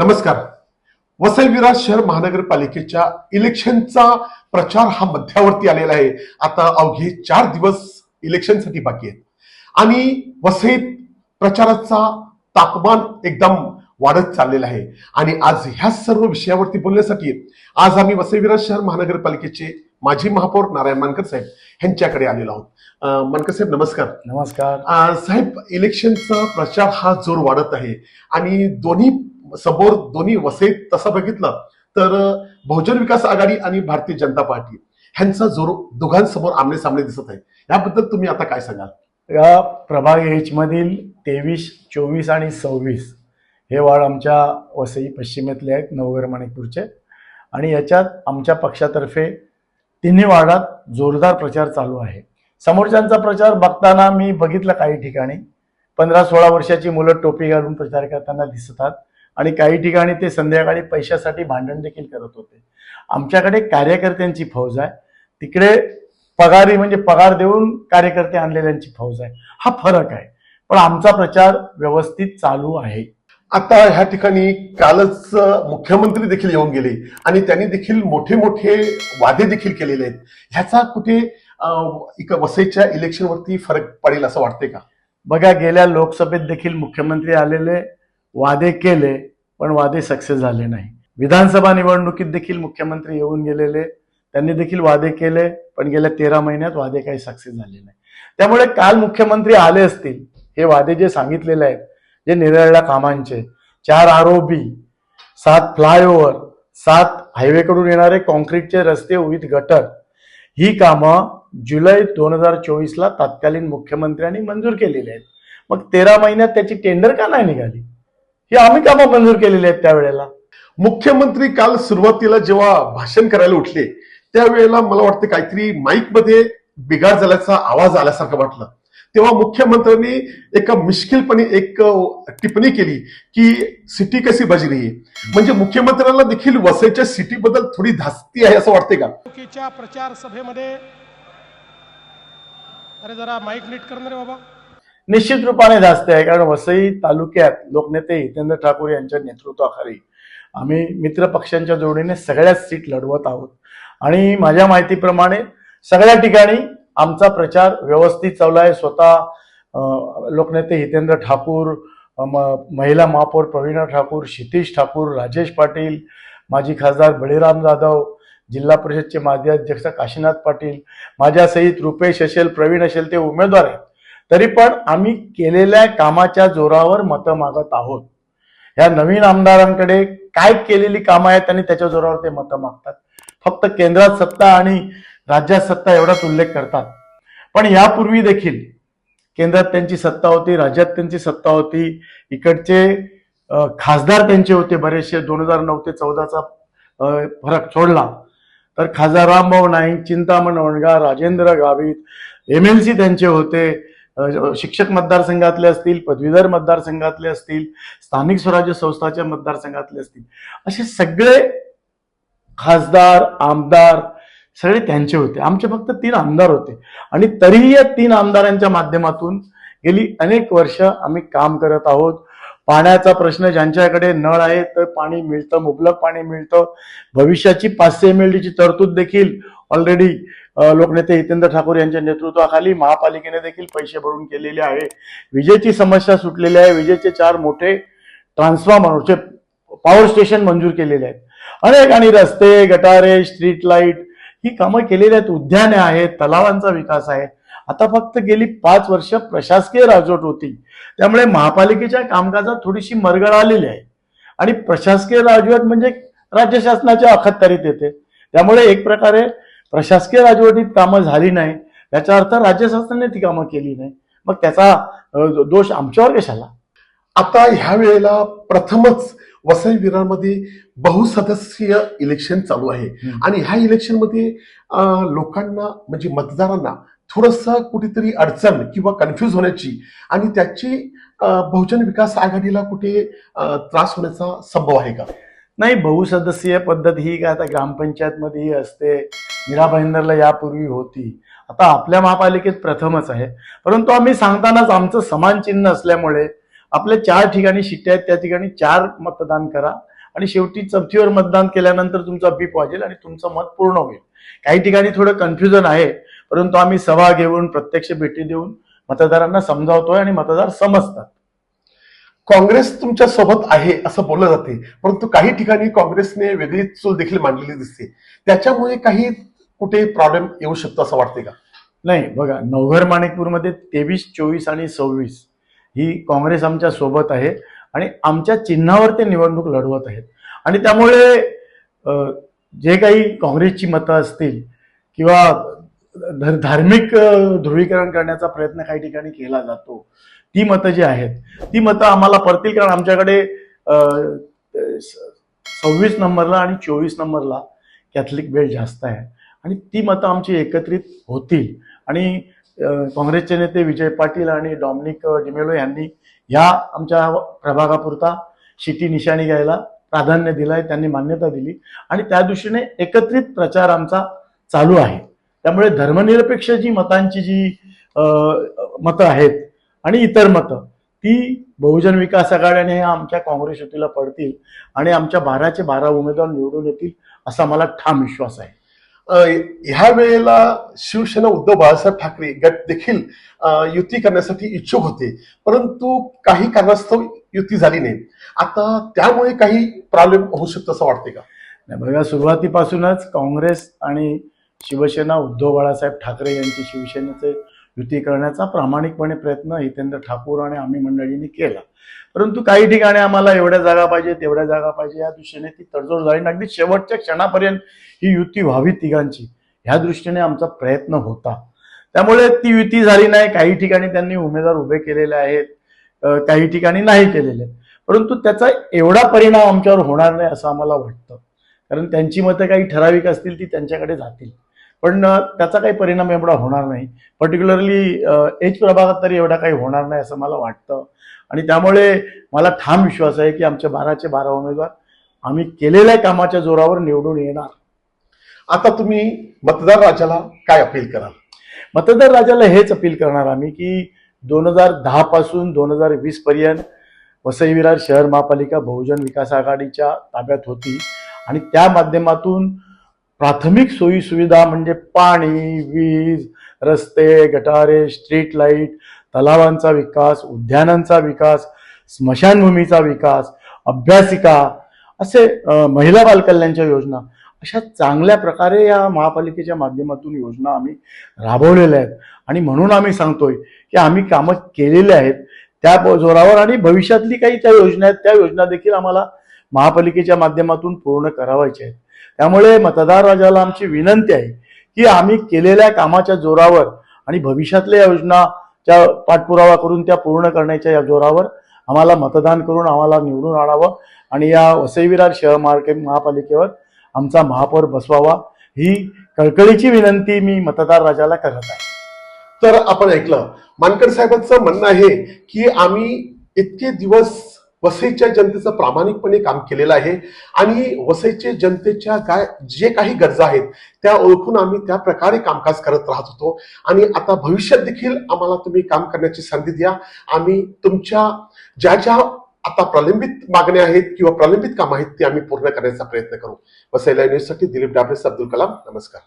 नमस्कार. वसई विरार शहर महानगरपालिकेच्या इलेक्शनचा प्रचार हा मध्यावरती आलेला आहे. आता अवघे चार दिवस इलेक्शनसाठी बाकी आहेत. आणि वसईत प्रचाराचा तापमान एकदम वाढत चाललेला आहे. आणि आज ह्या सर्व विषयावरती बोलण्यासाठी आज आम्ही वसई विरार शहर महानगरपालिकेचे माजी महापौर नारायण मानकर साहेब यांच्याकडे आलेलो आहोत. मानकर साहेब नमस्कार. नमस्कार. साहेब इलेक्शनचा प्रचार हा जोर वाढत आहे. आणि दोन्ही समोर दोन्ही वसईत तसं बघितलं तर बहुजन विकास आघाडी आणि भारतीय जनता पार्टी ह्यांचा जोर दोघांसमोर आमने सामने दिसत आहे. याबद्दल तुम्ही आता काय सांगाल? या प्रभाग एच मधील तेवीस चोवीस आणि सव्वीस हे वार्ड आमच्या वसई पश्चिमेतले आहेत नवगर माणिकपूरचे आणि याच्यात आमच्या पक्षातर्फे तिन्ही वार्डात जोरदार प्रचार चालू आहे. समोरच्यांचा प्रचार बघताना मी बघितलं काही ठिकाणी. पंधरा सोळा वर्षाची मुलं टोपी घालून प्रचार करताना दिसतात आणि काही ठिकाणी ते संध्याकाळी पैशासाठी भांडण देखील करत होते. आमच्याकडे कार्यकर्त्यांची फौज आहे. तिकडे पगारी म्हणजे पगार देऊन कार्यकर्ते आणलेल्यांची फौज आहे. हा फरक आहे. पण आमचा प्रचार व्यवस्थित चालू आहे. आता ह्या ठिकाणी कालच मुख्यमंत्री देखील येऊन गेले आणि त्यांनी देखील मोठे मोठे वादे देखील केलेले आहेत. ह्याचा कुठे वसईच्या इलेक्शनवरती फरक पडेल असं वाटते का? बघा गेल्या लोकसभेत देखील मुख्यमंत्री आलेले. वादे केले पण वादे सक्सेस झाले नाही. विधानसभा निवडणुकीत देखील मुख्यमंत्री येऊन गेलेले त्यांनी देखील वादे केले पण गेल्या तेरा महिन्यात वादे काही सक्सेस झाले नाही. त्यामुळे काल मुख्यमंत्री आले असतील हे वादे जे सांगितलेले आहेत जे निरळल्या कामांचे चार आरोबी सात फ्लायओव्हर सात हायवेकडून येणारे कॉन्क्रीटचे रस्ते विथ गटर ही कामं जुलै दोन हजार चोवीसला तत्कालीन मुख्यमंत्र्यांनी मंजूर केलेली आहेत. मग तेरा महिन्यात त्याची टेंडर का नाही निघाली? ही आम्ही कामं मंजूर केलेली आहेत त्यावेळेला? मुख्यमंत्री काल सुरुवातीला जेव्हा भाषण करायला उठले त्यावेळेला मला वाटतं काहीतरी माईकमध्ये बिघाड झाल्याचा आवाज आल्यासारखं वाटलं. तेव्हा मुख्यमंत्र्यांनी एका मिश्किलपणे एक टिप्पणी केली की सिटी कशी बजी रही म्हणजे मुख्यमंत्र्यांना देखील वसईच्या सिटी बद्दल थोडी धास्ती आहे असं वाटते का? प्रचार सभेमध्ये अरे जरा माईक नीट करणार रे बाबा. निश्चित रूपाने जास्त आहे. कारण वसई तालुक्यात लोकनेते हितेंद्र ठाकूर यांच्या नेतृत्वाखाली आम्ही मित्र पक्षांच्या जोडीने सगळ्याच सीट लढवत आहोत. आणि माझ्या माहितीप्रमाणे सगळ्या ठिकाणी आमचा प्रचार व्यवस्थित चालू आहे. स्वतः लोकनेते हितेंद्र ठाकूर म- महिला महापौर प्रवीणा ठाकूर क्षितिश ठाकूर राजेश पाटील माजी खासदार बळीराम जाधव जिल्हा परिषदचे माजी अध्यक्ष काशीनाथ पाटील माझ्यासहित रुपेश असेल प्रवीण असेल ते उमेदवार आहेत. तरी पण आम्ही केलेल्या कामाच्या जोरावर मतं मागत आहोत. ह्या नवीन आमदारांकडे काय केलेली कामं आहेत आणि त्याच्या जोरावर ते मतं मागतात. फक्त केंद्रात सत्ता आणि राज्यात सत्ता एवढाच उल्लेख करतात. पण यापूर्वी देखील केंद्रात त्यांची सत्ता होती राज्यात त्यांची सत्ता होती इकडचे खासदार त्यांचे होते बरेचसे दोन हजार नऊ ते चौदाचा फरक सोडला. तर खासदार Rambhau Naik Chintaman Wanga Rajendra Gavit M L C त्यांचे होते शिक्षक मतदारसंघातले असतील पदवीधर मतदारसंघातले असतील स्थानिक स्वराज्य संस्थाच्या मतदारसंघातले असतील. असे सगळे खासदार आमदार सगळे त्यांचे होते. आमचे फक्त तीन आमदार होते. आणि तरीही या तीन आमदारांच्या माध्यमातून गेली अनेक वर्ष आम्ही काम करत आहोत. पाण्याचा प्रश्न ज्यांच्याकडे नळ आहे तर पाणी मिळतं मुबलक पाणी मिळतं. भविष्याची पाचशे एम एल डीची तरतूद देखील ऑलरेडी लोकनेते हितेंद्र ठाकूर यांच्या नेतृत्वाखाली महापालिकेने देखील पैसे भरून केलेले आहे. विजेची समस्या सुटलेली आहे. विजेचे चार मोठे ट्रान्सफॉर्मरचे पॉवर स्टेशन मंजूर केलेले आहेत. अनेक आणि रस्ते गटारे स्ट्रीट लाइट ही कामं केलेली आहेत. उद्याने आहेत. तलावांचा विकास आहे. आता फक्त गेली पाच वर्ष प्रशासकीय राजवट होती. त्यामुळे महापालिकेच्या कामकाजात थोडीशी मरगळ आलेली आहे. आणि प्रशासकीय राजवट म्हणजे राज्य शासनाच्या अखत्यारीत येते. त्यामुळे एक प्रकारे प्रशासकीय राजवटीत कामं झाली नाही. याचा अर्थ राज्य शासनाने ती कामं केली नाही. मग त्याचा दोष आमच्यावर कशाला? आता ह्या वेळेला प्रथमच वसई विरारमध्ये बहुसदस्यीय इलेक्शन चालू आहे. आणि ह्या इलेक्शनमध्ये लोकांना म्हणजे मतदारांना थोडस कुठेतरी अडचण किंवा कन्फ्युज होण्याची आणि त्याची बहुजन विकास आघाडीला कुठे त्रास होण्याचा संभव आहे का? नाही बहुसदस्यीय पद्धत ही काय आता ग्रामपंचायतमध्येही असते. मीरा भाईंदरला यापूर्वी होती. आता आपल्या महापालिकेत प्रथमच आहे. परंतु आम्ही सांगतानाच आमचं समान चिन्ह असल्यामुळे आपल्या चार ठिकाणी शिट्ट्या आहेत त्या ठिकाणी चार मतदान करा आणि शेवटी चौथीवर मतदान केल्यानंतर तुमचा बीप वाजेल आणि तुमचं मत पूर्ण होईल. काही ठिकाणी थोडं कन्फ्युजन आहे परंतु आम्ही सभा घेऊन प्रत्यक्ष भेटी देऊन मतदारांना समजावतोय आणि मतदार समजतात. काँग्रेस तुमच्यासोबत आहे असं बोललं जाते परंतु काही ठिकाणी काँग्रेसने वेगळी चूल देखील मांडलेली दिसते. त्याच्यामुळे काही कुठे प्रॉब्लेम येऊ शकतो असं वाटते का? नाही बघा नवघर माणिकपूरमध्ये तेवीस चोवीस आणि सव्वीस ही काँग्रेस आमच्यासोबत आहे आणि आमच्या चिन्हावर ते निवडणूक लढवत आहेत. आणि त्यामुळे जे काही काँग्रेसची मतं असतील किंवा धार्मिक ध्रुवीकरण करण्याचा प्रयत्न काही ठिकाणी केला जातो ती मतं जी आहेत ती मतं आम्हाला पडतील कारण आमच्याकडे सव्वीस नंबरला आणि चोवीस नंबरला कॅथलिक बेल्ट जास्त आहे. आणि ती मतं आमची एकत्रित होतील. आणि काँग्रेसचे नेते विजय पाटील आणि डॉमिनिक डिमेलो यांनी या आमच्या प्रभागापुरता शिटी निशाणी घ्यायला प्राधान्य दिलंय त्यांनी मान्यता दिली. आणि त्या दृष्टीने एकत्रित प्रचार आमचा चालू आहे. त्यामुळे धर्मनिरपेक्ष जी मतांची जी मतं आहेत आणि इतर मतं. ती बहुजन विकास आघाडी आणि आमच्या काँग्रेस युतीला पडतील आणि आमच्या बाराचे बारा उमेदवार निवडून येतील असा मला ठाम विश्वास आहे. ह्या वेळेला शिवसेना उद्धव बाळासाहेब ठाकरे गट देखील युती करण्यासाठी इच्छुक होते. परंतु काही कारणास्तव युती झाली नाही. आता त्यामुळे काही प्रॉब्लेम होऊ शकतो असं वाटते का? नाही बघा सुरुवातीपासूनच काँग्रेस आणि शिवसेना उद्धव बाळासाहेब ठाकरे यांची शिवसेनेचे युती करण्याचा प्रामाणिकपणे प्रयत्न हितेंद्र ठाकूर आणि आम्ही मंडळींनी केला. परंतु काही ठिकाणी आम्हाला एवढ्या जागा पाहिजे तेवढ्या जागा पाहिजे या दृष्टीने ती तडजोड झाली. अगदी शेवटच्या क्षणापर्यंत ही युती व्हावी तिघांची ह्या दृष्टीने आमचा प्रयत्न होता. त्यामुळे ती युती झाली नाही. काही ठिकाणी त्यांनी उमेदवार उभे केलेले आहेत काही ठिकाणी नाही केलेले. आहेत. परंतु त्याचा एवढा परिणाम आमच्यावर होणार नाही असं आम्हाला वाटतं. कारण त्यांची मतं काही ठराविक असतील ती त्यांच्याकडे जातील. पण त्याचा काही परिणाम एवढा होणार नाही. पर्टिक्युलरली एच प्रभागात तरी एवढा काही होणार नाही असं मला वाटतं. आणि त्यामुळे मला ठाम विश्वास आहे की आमच्या बाराचे बारा उमेदवार आम्ही केलेल्या कामाच्या जोरावर निवडून येणार. आता तुम्ही मतदार राजाला काय अपील कराल? मतदार राजाला हेच अपील करणार आम्ही की दोन हजार दहा पासून दोन हजार वीस पर्यंत वसई विरार शहर महापालिका बहुजन विकास आघाडीच्या ताब्यात होती. आणि त्या माध्यमातून प्राथमिक सोयी सुविधा म्हणजे पाणी वीज रस्ते गटारे स्ट्रीट लाइट तलावांचा विकास उद्यानांचा विकास स्मशानभूमीचा विकास अभ्यासिका असे महिला बालकल्याणच्या योजना. अशा चांगल्या प्रकारे या महापालिकेच्या माध्यमातून योजना आम्ही राबवलेल्या आहेत. आणि म्हणून आम्ही सांगतोय की आम्ही कामं केलेले आहेत त्या जोरावर आणि भविष्यातली काही त्या योजना आहेत त्या योजना देखील आम्हाला महापालिकेच्या माध्यमातून पूर्ण करावायच्या आहेत. त्यामुळे मतदार राजाला आमची विनंती आहे की आम्ही केलेल्या कामाच्या जोरावर आणि भविष्यातल्या योजनाच्या पाठपुरावा करून त्या पूर्ण करण्याच्या या जोरावर आम्हाला मतदान करून आम्हाला निवडून आणावं आणि या वसई विरार शहर मार्के महापालिकेवर आमचा महापौर बसवावा ही कळकळीची विनंती मी मतदार राजाला करत आहे. तर आपण ऐकलं. मानकर साहेबांचं म्हणणं आहे की आम्ही इतके दिवस वसईच्या जनतेचं प्रामाणिकपणे काम केलेलं आहे. आणि वसईच्या जनतेच्या काय जे काही गरजा आहेत त्या ओळखून आम्ही त्या प्रकारे कामकाज करत राहत होतो. आणि आता भविष्यात देखील आम्हाला तुम्ही काम करण्याची संधी द्या. आम्ही तुमच्या ज्या ज्या आता प्रलंबित मागण्या आहेत किंवा प्रलंबित काम आहेत ते आम्ही पूर्ण करण्याचा प्रयत्न करू. वसईला न्यूजसाठी दिलीप डाबरेस अब्दुल कलाम नमस्कार.